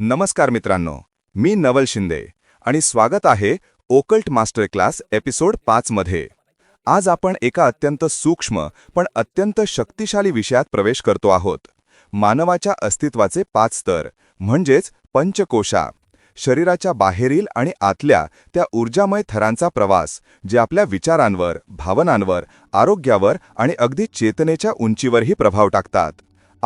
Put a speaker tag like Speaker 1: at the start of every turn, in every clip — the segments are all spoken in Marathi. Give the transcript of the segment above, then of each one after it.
Speaker 1: नमस्कार मित्रांनो मी नवल शिंदे आणि स्वागत आहे ओकल्ट मास्टर क्लास एपिसोड पाचमध्ये आज आपण एका अत्यंत सूक्ष्म पण अत्यंत शक्तिशाली विषयात प्रवेश करतो आहोत. मानवाच्या अस्तित्वाचे पाच स्तर म्हणजेच पंचकोशा. शरीराच्या बाहेरील आणि आतल्या त्या ऊर्जामय थरांचा प्रवास जे आपल्या विचारांवर भावनांवर आरोग्यावर आणि अगदी चेतनेच्या उंचीवरही प्रभाव टाकतात.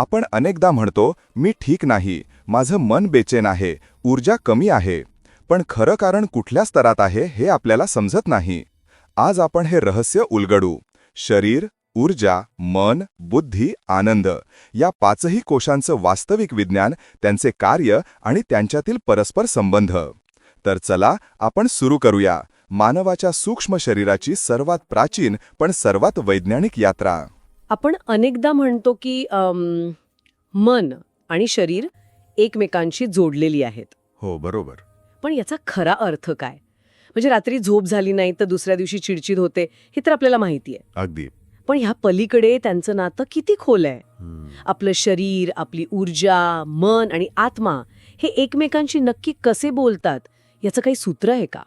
Speaker 1: आपण अनेकदा म्हणतो मी ठीक नाही माझं मन बेचैन आहे ऊर्जा कमी आहे. पण खरं कारण कुठल्या स्तरात आहे हे आपल्याला समजत नाही. आज आपण हे रहस्य उलगडू. शरीर ऊर्जा मन बुद्धी आनंद या पाचही कोशांचं वास्तविक विज्ञान त्यांचे कार्य आणि त्यांच्यातील परस्पर संबंध. तर चला आपण सुरू करूया. मानवाच्या सूक्ष्म शरीराची सर्वात प्राचीन पण सर्वात वैज्ञानिक यात्रा.
Speaker 2: आपण अनेकदा म्हणतो की मन आणि शरीर एकमेकांशी जोडलेली आहेत.
Speaker 1: हो बरोबर.
Speaker 2: पण याचा खरा अर्थ काय? म्हणजे रात्री झोप झाली नाही तर दुसऱ्या दिवशी चिडचिड होते हे तर आपल्याला माहिती आहे.
Speaker 1: अगदी.
Speaker 2: पण ह्या पलीकडे त्यांचं नातं किती खोल आहे. आपलं शरीर आपली ऊर्जा मन आणि आत्मा हे एकमेकांशी नक्की कसे बोलतात याचं काही सूत्र आहे का?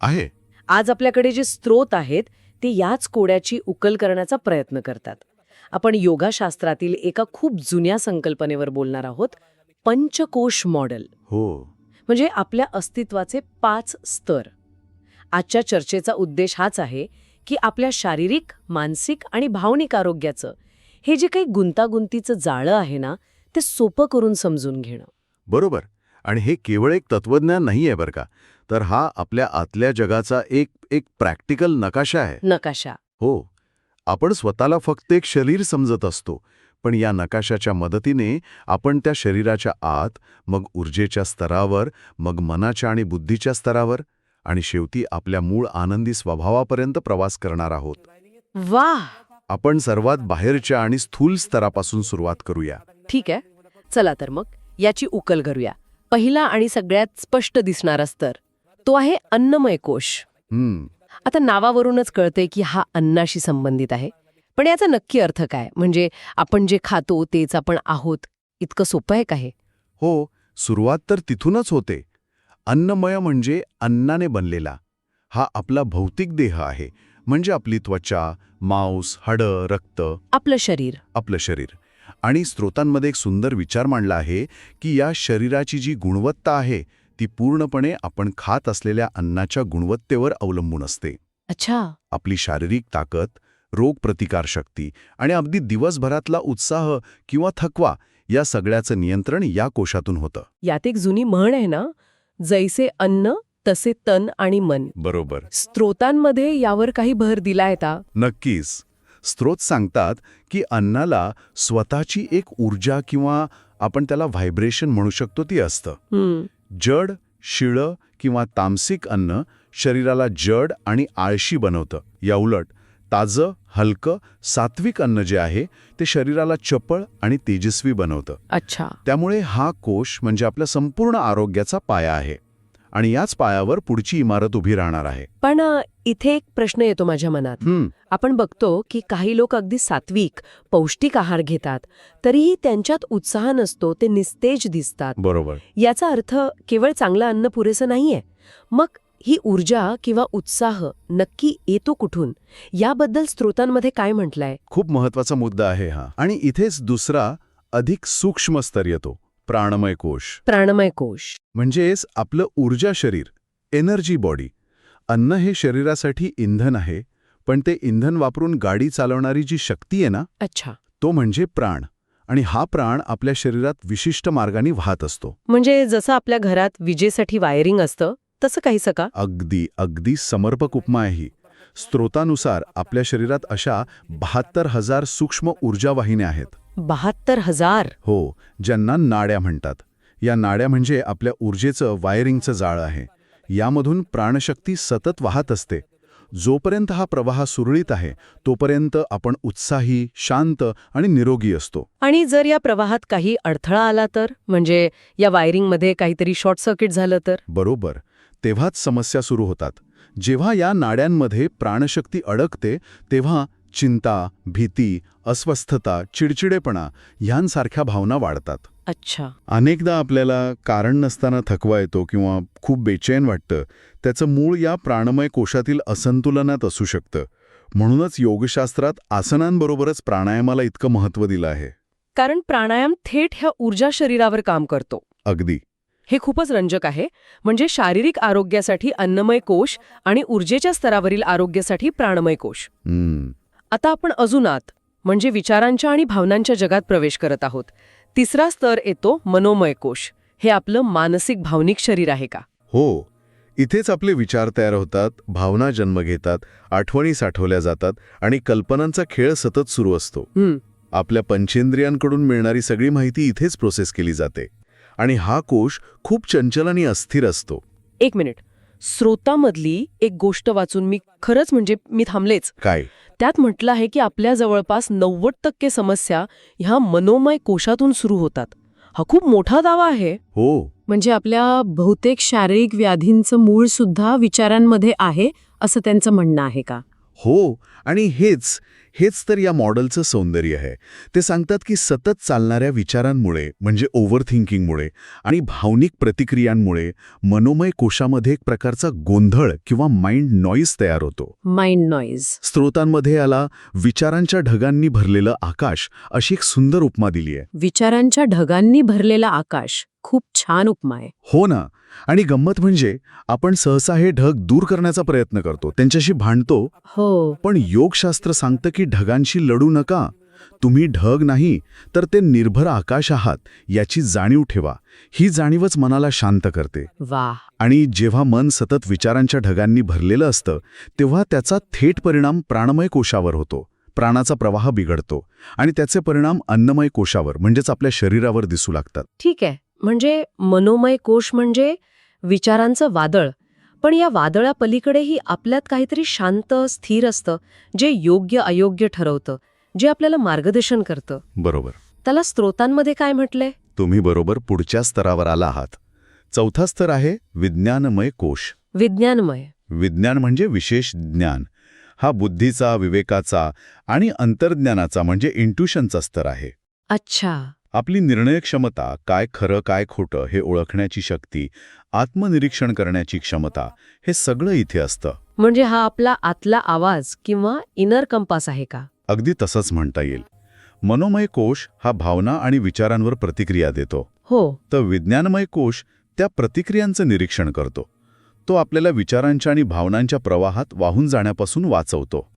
Speaker 1: आहे.
Speaker 2: आज आपल्याकडे जे स्रोत आहेत ते याच कोड्याची उकल करण्याचा प्रयत्न करतात. आपण योगाशास्त्रातील एका खूप जुन्या संकल्पनेवर बोलणार आहोत पंचकोश मॉडेल.
Speaker 1: हो.
Speaker 2: म्हणजे आपल्या अस्तित्वाचे पाच स्तर. आजच्या चर्चेचा उद्देश हाच आहे की आपल्या शारीरिक मानसिक आणि भावनिक आरोग्याचं हे जे काही गुंतागुंतीचं जाळं आहे ना ते सोपं करून समजून घेणं.
Speaker 3: बरोबर. आणि हे केवळ एक तत्वज्ञान नाही आहे बरं का. तर हा आपल्या आतल्या जगाचा एक एक प्रॅक्टिकल नकाशा आहे.
Speaker 2: नकाशा.
Speaker 3: हो. आपण स्वतःला फक्त एक शरीर समजत असतो पण या नकाशाच्या मदतीने आपण त्या शरीराच्या आत मग ऊर्जेच्या स्तरावर मग मनाच्या आणि बुद्धीच्या स्तरावर आणि शेवटी आपल्या मूळ आनंदी स्वभावापर्यंत प्रवास करणार आहोत.
Speaker 2: वाह!
Speaker 3: आपण सर्वात बाहेरच्या आणि स्थूल स्तरापासून सुरुवात करूया.
Speaker 2: ठीक आहे. चला तर मग याची उकल करूया. पहिला आणि सगळ्यात स्पष्ट दिसणारा स्तर तो आहे अन्नमय कोश.
Speaker 3: हम्म.
Speaker 2: आता नावावरूनच कळते की हा अन्नाशी संबंधित आहे. पण याचा नक्की अर्थ काय? म्हणजे आपण जे खातो तेच आपण आहोत इतकं सोपं आहे का हे?
Speaker 3: हो सुरुवात तर तिथूनच होते. अन्नमय म्हणजे अन्नाने बनलेला. हा आपला भौतिक देह आहे. म्हणजे आपली त्वचा मांस हाडं रक्त.
Speaker 2: आपलं शरीर.
Speaker 3: आपलं शरीर. आणि स्रोतांमध्ये एक सुंदर विचार मांडला आहे की या शरीराची जी गुणवत्ता आहे ती पूर्णपणे आपण खात असलेल्या अन्नाच्या गुणवत्तेवर अवलंबून असते.
Speaker 2: अच्छा.
Speaker 3: आपली शारीरिक ताकद रोगप्रतिकारशक्ती आणि अगदी दिवसभरातला उत्साह किंवा थकवा या सगळ्याचं नियंत्रण या कोशातून होतं.
Speaker 2: यात एक जुनी म्हण आहे ना जैसे अन्न तसे तन आणि मन.
Speaker 3: बरोबर.
Speaker 2: स्त्रोतांमध्ये यावर काही भर दिला येता
Speaker 3: नक्कीच. स्त्रोत सांगतात की अन्नाला स्वतःची एक ऊर्जा किंवा आपण त्याला व्हायब्रेशन म्हणू शकतो ती असतं. जड शिळं किंवा तामसिक अन्न शरीराला जड आणि आळशी बनवतं. याउलट ताजं हलकं सात्विक अन्न जे आहे ते शरीराला चपळ आणि तेजस्वी बनवतं.
Speaker 2: अच्छा.
Speaker 3: त्यामुळे हा कोश म्हणजे आपल्या संपूर्ण आरोग्याचा पाया आहे. आणि याच पायावर पुढची इमारत उभी राहणार आहे.
Speaker 2: पण इथे एक प्रश्न येतो माझ्या मनात. आपण बघतो की काही लोक अगदी सात्विक पौष्टिक आहार घेतात तरीही त्यांच्यात उत्साह नसतो ते निस्तेज दिसतात.
Speaker 3: बरोबर.
Speaker 2: याचा अर्थ केवळ चांगलं अन्न पुरेसं नाहीये. मग ही ऊर्जा किंवा उत्साह नक्की येतो कुठून? याबद्दल स्त्रोतांमध्ये काय म्हटलंय?
Speaker 3: खूप महत्त्वाचा मुद्दा आहे हा. आणि इथेच दुसरा अधिक सूक्ष्म स्तर येतो. प्राणमय कोश.
Speaker 2: प्राणमय कोश.
Speaker 3: म्हणजेच आपलं ऊर्जा शरीर एनर्जी बॉडी. अन्न हे शरीरासाठी इंधन आहे पण ते इंधन वापरून गाडी चालवणारी जी शक्ती आहे ना
Speaker 2: अच्छा.
Speaker 3: तो म्हणजे प्राण. आणि हा प्राण आपल्या शरीरात विशिष्ट मार्गाने वाहत असतो.
Speaker 2: म्हणजे जसं आपल्या घरात विजेसाठी वायरिंग असतं तसं काहीसं का?
Speaker 3: अगदी अगदी समर्पक उपमा आहे ही. स्त्रोतानुसार आपल्या शरीरात अशा बहात्तर हजार सूक्ष्म ऊर्जावाहिन्या आहेत.
Speaker 2: बहात्तर हजार.
Speaker 3: हो ज्यांना नाड्या म्हणतात. या नाड्या म्हणजे आपल्या ऊर्जेचं वायरिंगचं जाळं आहे. यामधून प्राणशक्ती सतत वाहत असते. जोपर्यंत हा प्रवाह सुरळीत आहे तोपर्यंत आपण उत्साही शांत आणि निरोगी असतो.
Speaker 2: आणि जर या प्रवाहात काही अडथळा आला तर? म्हणजे या वायरिंगमध्ये काहीतरी शॉर्ट सर्किट झालं तर?
Speaker 3: बरोबर. तेव्हाच समस्या सुरू होतात. जेव्हा या नाड्यांमध्ये प्राणशक्ती अडकते तेव्हा चिंता भीती अस्वस्थता चिडचिडेपणा ह्यांसारख्या भावना वाढतात.
Speaker 2: अच्छा.
Speaker 3: अनेकदा आपल्याला कारण नसताना थकवा येतो किंवा खूप बेचैन वाटतं त्याचं मूळ या प्राणमय कोशातील असंतुलनात असू शकतं. म्हणूनच योगशास्त्रात आसनांबरोबरच प्राणायामाला इतकं महत्त्व दिलं आहे.
Speaker 2: कारण प्राणायाम थेट ह्या ऊर्जा शरीरावर काम करतो.
Speaker 3: अगदी.
Speaker 2: हे खूपच रंजक आहे. म्हणजे शारीरिक आरोग्यासाठी अन्नमय कोश आणि ऊर्जेच्या स्तरावरील आरोग्यासाठी प्राणमय कोश. आता आपण अजून आत म्हणजे विचारांच्या आणि भावनांच्या जगात प्रवेश करत आहोत. तिसरा स्तर येतो मनोमय कोश. हे आपलं मानसिक भावनिक शरीर आहे का?
Speaker 3: हो. इथेच आपले विचार तयार होतात भावना जन्म घेतात आठवणी साठवल्या जातात आणि कल्पनांचा खेळ सतत सुरू असतो. आपल्या पंचेंद्रियांकडून मिळणारी सगळी माहिती इथेच प्रोसेस केली जाते. आणि हा कोश खूप चंचल आणि अस्थिर असतो.
Speaker 2: एक मिनिट. स्रोतामधली एक गोष्ट वाचून मी खरंच म्हणजे मी थांबलेच.
Speaker 3: काय?
Speaker 2: त्यात म्हटलं आहे की आपल्या जवळपास नव्वद टक्के समस्या ह्या मनोमय कोशातून सुरू होतात. हा खूप मोठा दावा आहे.
Speaker 3: हो.
Speaker 4: म्हणजे आपल्या बहुतेक शारीरिक व्याधींचं मूळ सुद्धा विचारांमध्ये आहे असं त्यांचं म्हणणं आहे का?
Speaker 3: हो आणि हेच हेच तर या मॉडेलचं सौंदर्य आहे. ते सांगतात की सतत चालणाऱ्या विचारांमुळे म्हणजे ओव्हर थिंकिंगमुळे आणि भावनिक प्रतिक्रियांमुळे मनोमय कोशामध्ये एक प्रकारचा गोंधळ किंवा माइंड नॉईज तयार होतो.
Speaker 4: Mind noise.
Speaker 3: स्त्रोतांमध्ये याला विचारांच्या ढगांनी भरलेलं आकाश अशी एक सुंदर उपमा दिली आहे.
Speaker 4: विचारांच्या ढगांनी भरलेला आकाश खूप छान उपमा आहे.
Speaker 3: हो ना आणि गंमत म्हणजे आपण सहसा हे ढग दूर करण्याचा प्रयत्न करतो त्यांच्याशी भांडतो.
Speaker 4: हो.
Speaker 3: पण योगशास्त्र सांगतं की ढगांशी लढू नका. तुम्ही ढग नाही तर ते निर्भर आकाश आहात याची जाणीव ठेवा. ही जाणीवच मनाला शांत करते.
Speaker 4: वा
Speaker 3: आणि जेव्हा मन सतत विचारांच्या ढगांनी भरलेलं असतं तेव्हा त्याचा थेट परिणाम प्राणमय कोशावर होतो. प्राणाचा प्रवाह बिघडतो आणि त्याचे परिणाम अन्नमय कोशावर म्हणजेच आपल्या शरीरावर दिसू लागतात.
Speaker 2: ठीक आहे. म्हणजे मनोमय कोश म्हणजे विचारांचं वादळ. पण या वादळापलीकडेही आपल्यात काहीतरी शांत स्थिर असतं जे योग्य अयोग्य ठरवतं जे आपल्याला मार्गदर्शन करतं.
Speaker 3: बरोबर.
Speaker 2: त्याला स्त्रोतांमध्ये काय म्हटलंय?
Speaker 3: तुम्ही बरोबर पुढच्या स्तरावर आला आहात. चौथा स्तर आहे विज्ञानमय कोश.
Speaker 2: विज्ञानमय.
Speaker 3: विज्ञान म्हणजे विशेष ज्ञान. हा बुद्धीचा विवेकाचा आणि अंतर्ज्ञानाचा म्हणजे इंट्युशनचा स्तर आहे.
Speaker 2: अच्छा.
Speaker 3: आपली निर्णय क्षमता काय खरं काय खोटं हे ओळखण्याची शक्ती आत्मनिरीक्षण करण्याची क्षमता हे सगळं इथे असतं.
Speaker 2: म्हणजे हा आपला आतला आवाज किंवा इनर कंपास आहे का?
Speaker 3: अगदी तसंच म्हणता येईल. मनोमय कोश हा भावना आणि विचारांवर प्रतिक्रिया देतो.
Speaker 2: हो.
Speaker 3: तर विज्ञानमय कोश त्या प्रतिक्रियांचं निरीक्षण करतो. तो आपल्याला विचारांच्या आणि भावनांच्या प्रवाहात वाहून जाण्यापासून वाचवतो.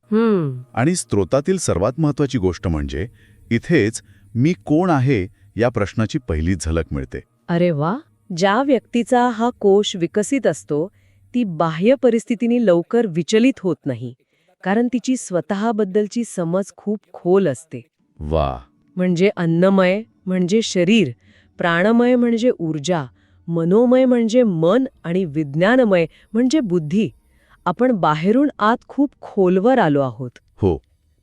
Speaker 3: आणि स्त्रोतातील सर्वात महत्वाची गोष्ट म्हणजे इथेच मी कोण आहे या प्रश्नाची पहिली झलक मिळते.
Speaker 2: अरे वा ज्या व्यक्तीचा हा कोश विकसित असतो ती बाह्य परिस्थितीने लवकर विचलित होत नाही कारण तिची स्वतःबद्दलची समज खूप खोल असते.
Speaker 3: वा.
Speaker 2: म्हणजे अन्नमय म्हणजे शरीर प्राणमय म्हणजे ऊर्जा मनोमय म्हणजे मन आणि विज्ञानमय म्हणजे बुद्धी. आपण बाहेरून आत खूप खोलवर आलो आहोत.
Speaker 3: हो.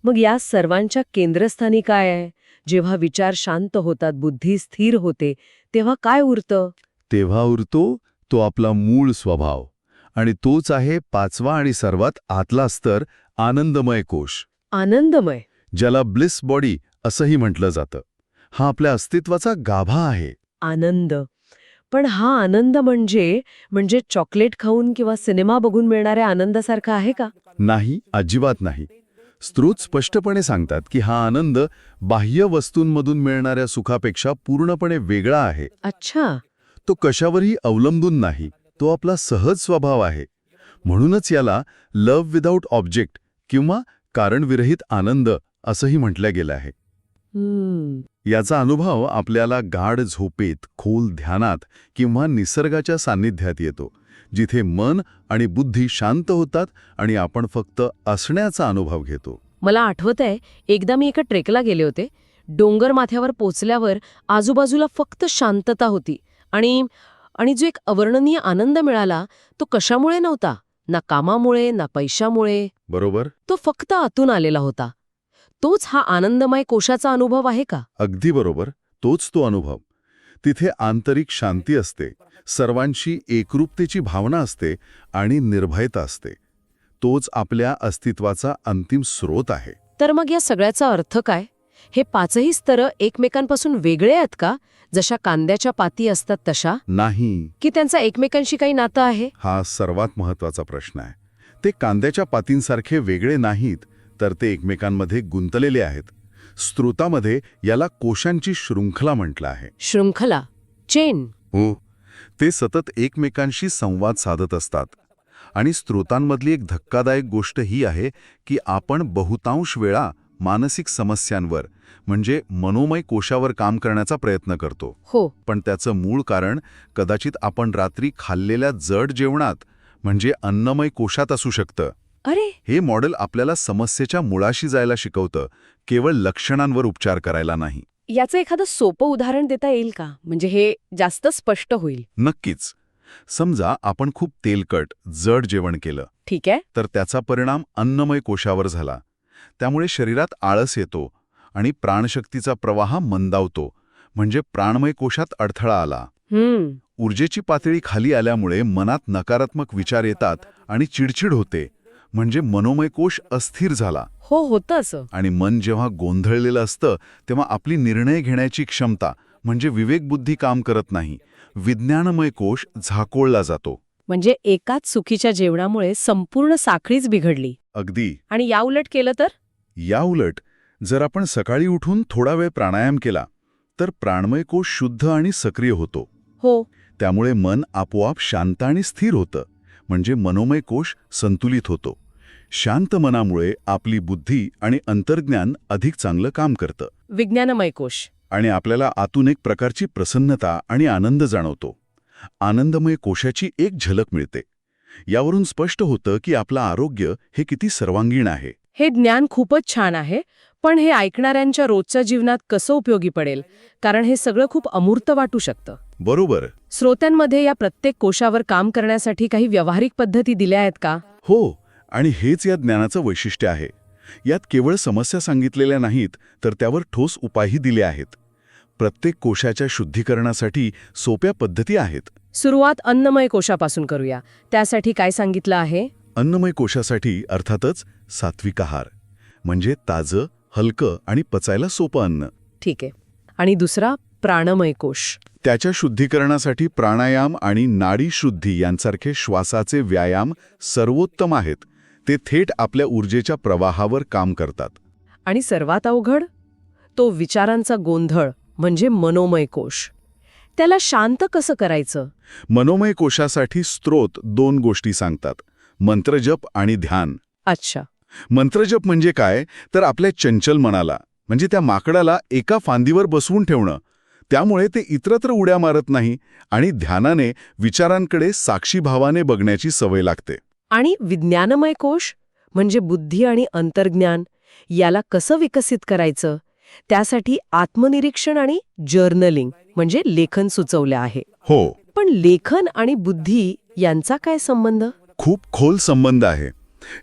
Speaker 2: मग या सर्वांच्या केंद्रस्थानी काय आहे? जेव्हा विचार शांत होतात बुद्धी स्थिर होते तेव्हा काय उरतं?
Speaker 3: तेव्हा उरतो तो आपला मूळ स्वभाव. आणि तोच आहे पाचवा आणि सर्वात आतला स्तर आनंदमय कोश.
Speaker 2: आनंदमय.
Speaker 3: ज्याला ब्लिस बॉडी असंही म्हटलं जातं. हा आपल्या अस्तित्वाचा गाभा आहे.
Speaker 2: आनंद. पण हा आनंद म्हणजे म्हणजे चॉकलेट खाऊन किंवा सिनेमा बघून मिळणाऱ्या आनंदासारखा आहे का?
Speaker 3: नाही अजिबात नाही. स्त्रोत स्पष्टपणे सांगतात की हा आनंद बाह्य वस्तूंमधून मिळणाऱ्या सुखापेक्षा पूर्णपणे वेगळा आहे.
Speaker 2: अच्छा.
Speaker 3: तो कशावरही अवलंबून नाही तो आपला सहज स्वभाव आहे. म्हणूनच याला लव्ह विदाऊट ऑब्जेक्ट किंवा कारणविरहित आनंद असंही म्हटलं गेलं आहे. याचा अनुभव आपल्याला गाढ झोपेत खोल ध्यानात किंवा निसर्गाच्या सान्निध्यात येतो. जिथे मन आणि बुद्धी शांत होतात आणि आपण फक्त असण्याचा अनुभव घेतो.
Speaker 2: मला आठवत आहे एकदा मी एका ट्रेकला गेले होते. डोंगर माथ्यावर पोचल्यावर आजूबाजूला फक्त शांतता होती आणि आणि जो एक अवर्णनीय आनंद मिळाला तो कशामुळे नव्हता? ना कामामुळे ना पैशामुळे.
Speaker 3: बरोबर.
Speaker 2: तो फक्त आतून आलेला होता. तोच हा आनंदमय कोशाचा अनुभव आहे का?
Speaker 3: अगदी बरोबर. तोच तो अनुभव. तिथे आंतरिक शांती असते. सर्वांशी एकरूपतेची भावना असते आणि निर्भयता असते. तोच आपल्या अस्तित्वाचा अंतिम स्रोत आहे.
Speaker 2: तर मग या सगळ्याचा अर्थ काय? हे पाचही स्तरं एकमेकांपासून वेगळे आहेत का? जशा कांद्याच्या पाती असतात तशा?
Speaker 3: नाही.
Speaker 2: की त्यांचा एकमेकांशी काही नातं आहे?
Speaker 3: हा सर्वात महत्त्वाचा प्रश्न आहे. ते कांद्याच्या पातींसारखे वेगळे नाहीत तर ते एकमेकांमध्ये गुंतलेले आहेत. स्त्रोतामध्ये याला कोशांची शृंखला म्हटलं आहे.
Speaker 2: शृंखला चेन.
Speaker 3: हो ते सतत एकमेकांशी संवाद साधत असतात. आणि स्त्रोतांमधली एक धक्कादायक गोष्ट ही आहे की आपण बहुतांश वेळा मानसिक समस्यांवर म्हणजे मनोमय कोशावर काम करण्याचा प्रयत्न करतो.
Speaker 2: हो.
Speaker 3: पण त्याचं मूळ कारण कदाचित आपण रात्री खाल्लेल्या जड जेवणात म्हणजे अन्नमय कोशात असू शकतं.
Speaker 2: अरे!
Speaker 3: हे मॉडेल आपल्याला समस्येच्या मुळाशी जायला शिकवतं केवळ लक्षणांवर उपचार करायला नाही.
Speaker 2: याचं एखादं सोपं उदाहरण देता येईल का? म्हणजे हे जास्त स्पष्ट होईल.
Speaker 3: नक्कीच. समजा आपण खूप तेलकट जड जेवण केलं.
Speaker 2: ठीक आहे.
Speaker 3: तर त्याचा परिणाम अन्नमय कोशावर झाला. त्यामुळे शरीरात आळस येतो आणि प्राणशक्तीचा प्रवाह मंदावतो. म्हणजे प्राणमय कोशात अडथळा आला. ऊर्जेची पातळी खाली आल्यामुळे मनात नकारात्मक विचार येतात आणि चिडचिड होते. म्हणजे मनोमय कोश अस्थिर झाला.
Speaker 2: हो होतं असं.
Speaker 3: आणि मन जेव्हा गोंधळलेलं असतं तेव्हा आपली निर्णय घेण्याची क्षमता म्हणजे विवेकबुद्धी काम करत नाही. विज्ञानमय कोश झाकोळला जातो.
Speaker 2: म्हणजे एकाच चुकीच्या जेवणामुळे संपूर्ण साखळीच बिघडली.
Speaker 3: अगदी.
Speaker 2: आणि याउलट केलं तर?
Speaker 3: याउलट जर आपण सकाळी उठून थोडा वेळ प्राणायाम केला तर प्राणमय कोश शुद्ध आणि सक्रिय होतो.
Speaker 2: हो.
Speaker 3: त्यामुळे मन आपोआप शांत आणि स्थिर होतं. म्हणजे मनोमय कोश संतुलित होतो. शांत मनामुळे आपली बुद्धी आणि अंतर्ज्ञान अधिक चांगलं काम करतं.
Speaker 2: विज्ञानमय कोश.
Speaker 3: आणि आपल्याला आतून एक प्रकारची प्रसन्नता आणि आनंद जाणवतो. आनंदमय कोशाची एक झलक मिळते. यावरून स्पष्ट होतं की आपलं आरोग्य हे किती सर्वांगीण आहे.
Speaker 2: हे ज्ञान खूपच छान आहे पण हे ऐकणाऱ्यांच्या रोजच्या जीवनात कसं उपयोगी पडेल? कारण हे सगळं खूप अमूर्त वाटू शकतं.
Speaker 3: बरोबर.
Speaker 2: श्रोत्यांमध्ये या प्रत्येक कोशावर काम करण्यासाठी काही व्यावहारिक पद्धती दिल्या आहेत का?
Speaker 3: हो आणि हेच या ज्ञानाचं वैशिष्ट्य आहे. यात केवळ समस्या सांगितलेल्या नाहीत तर त्यावर ठोस उपायही दिले आहेत. प्रत्येक कोशाच्या शुद्धीकरणासाठी सोप्या पद्धती आहेत.
Speaker 2: सुरुवात अन्नमय कोशापासून करूया. त्यासाठी काय सांगितलं आहे?
Speaker 3: अन्नमय कोशासाठी अर्थातच सात्विक आहार म्हणजे ताजं हलकं आणि पचायला सोपं अन्न.
Speaker 2: ठीक आहे. आणि दुसरा प्राणमय कोश.
Speaker 3: त्याच्या शुद्धीकरणासाठी प्राणायाम आणि नाडी शुद्धी यांसारखे श्वासाचे व्यायाम सर्वोत्तम आहेत. ते थेट आपल्या ऊर्जेच्या प्रवाहावर काम करतात.
Speaker 2: आणि सर्वात अवघड? तो विचारांचा गोंधळ म्हणजे मनोमय कोश. त्याला शांत कसं करायचं?
Speaker 3: मनोमय कोशासाठी स्त्रोत दोन गोष्टी सांगतात मंत्रजप आणि ध्यान.
Speaker 2: अच्छा.
Speaker 3: मंत्रजप म्हणजे काय? तर आपल्या चंचल मनाला म्हणजे त्या माकडाला एका फांदीवर बसवून ठेवणं. त्यामुळे ते इतरत्र उड्या मारत नाही आणि ध्यानाने विचारांकडे साक्षीभावाने बघण्याची सवय लागते.
Speaker 2: आणि विज्ञानमय कोश म्हणजे बुद्धी आणि अंतर्ज्ञान याला कसं विकसित करायचं? त्यासाठी आत्मनिरीक्षण आणि जर्नलिंग म्हणजे लेखन सुचवलं आहे.
Speaker 3: हो.
Speaker 2: पण लेखन आणि बुद्धी यांचा काय संबंध?
Speaker 3: खूप खोल संबंध आहे.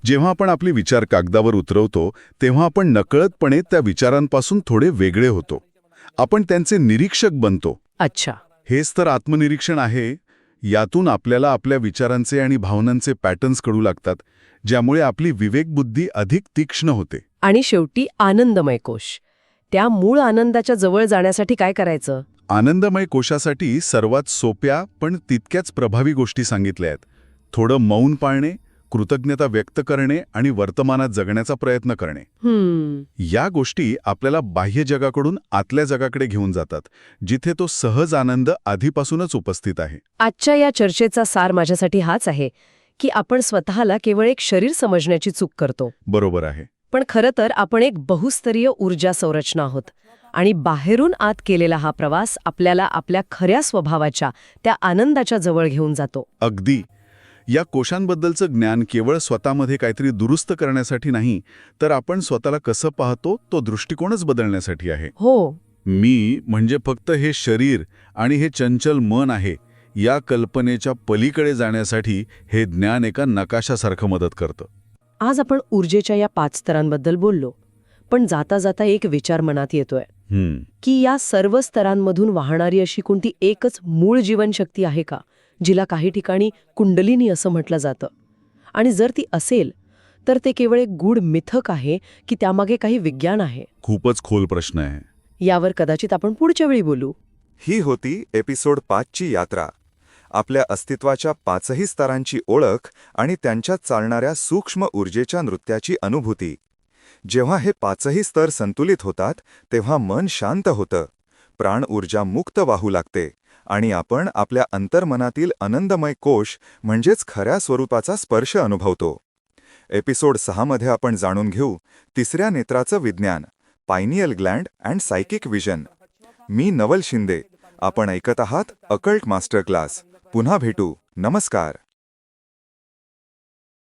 Speaker 3: जेव्हा आपण आपले विचार कागदावर उतरवतो तेव्हा आपण नकळतपणे त्या विचारांपासून थोडे वेगळे होतो. आपण त्यांचे निरीक्षक बनतो.
Speaker 2: अच्छा.
Speaker 3: हेच तर आत्मनिरीक्षण आहे. यातून आपल्याला आपल्या विचारांचे आणि भावनांचे पॅटर्न्स कळू लागतात ज्यामुळे आपली विवेकबुद्धी अधिक तीक्ष्ण होते.
Speaker 2: आणि शेवटी आनंदमय कोश. त्या मूळ आनंदाच्या जवळ जाण्यासाठी काय करायचं?
Speaker 3: आनंदमय कोशासाठी सर्वात सोप्या पण तितक्याच प्रभावी गोष्टी सांगितल्या आहेत. थोडं मौन पाळणे कृतज्ञता व्यक्त करणे आणि वर्तमानात जगण्याचा प्रयत्न करणे. या गोष्टी आपल्याला बाह्य जगाकडून आतल्या जगाकडे घेऊन जातात जिथे तो सहज आनंद आधीपासूनच उपस्थित आहे.
Speaker 2: आजच्या या चर्चेचा सार माझ्यासाठी हाच आहे की आपण स्वतःला केवळ एक शरीर समजण्याची चूक करतो.
Speaker 3: बरोबर आहे.
Speaker 2: पण खरं तर आपण एक बहुस्तरीय ऊर्जा संरचना आहोत आणि बाहेरून आत केलेला हा प्रवास आपल्याला आपल्या खऱ्या स्वभावाच्या त्या आनंदाच्या जवळ घेऊन जातो.
Speaker 3: अगदी. या कोशांबद्दलचं ज्ञान केवळ स्वतःमध्ये काहीतरी दुरुस्त करण्यासाठी नाही तर आपण स्वतःला कसं पाहतो तो दृष्टिकोनच बदलण्यासाठी आहे.
Speaker 2: हो.
Speaker 3: मी म्हणजे फक्त हे शरीर आणि हे चंचल मन आहे या कल्पनेच्या पलीकडे जाण्यासाठी हे ज्ञान एका नकाशासारखं मदत करतं.
Speaker 2: आज आपण ऊर्जेच्या या पाच स्तरांबद्दल बोललो पण जाता जाता एक विचार मनात येतोय. की या सर्व स्तरांमधून वाहणारी अशी कोणती एकच मूळ जीवनशक्ती आहे का? जिला काही ठिकाणी कुंडलिनी असं म्हटलं जातं. आणि जर ती असेल तर ते केवळ एक गूढ मिथक आहे की त्यामागे काही विज्ञान आहे.
Speaker 3: खूपच खोल प्रश्न आहे.
Speaker 2: यावर कदाचित आपण पुढच्या वेळी बोलू.
Speaker 1: ही होती एपिसोड पाचची यात्रा. आपल्या अस्तित्वाच्या पाचही स्तरांची ओळख आणि त्यांच्यात चालणाऱ्या सूक्ष्म ऊर्जेच्या नृत्याची अनुभूती. जेव्हा हे पाचही स्तर संतुलित होतात तेव्हा मन शांत होतं. प्राण ऊर्जा मुक्त वाहू लागते. आणि आपण आपल्या अंतर्मनातील आनंदमय कोश म्हणजेच खऱ्या स्वरूपाचा स्पर्श अनुभवतो. एपिसोड सहामध्ये आपण जाणून घेऊ तिसऱ्या नेत्राचं विज्ञान pineal gland and psychic vision. मी नवल शिंदे. आपण ऐकत आहात अकल्ट मास्टर क्लास पुन्हा भेटू. नमस्कार.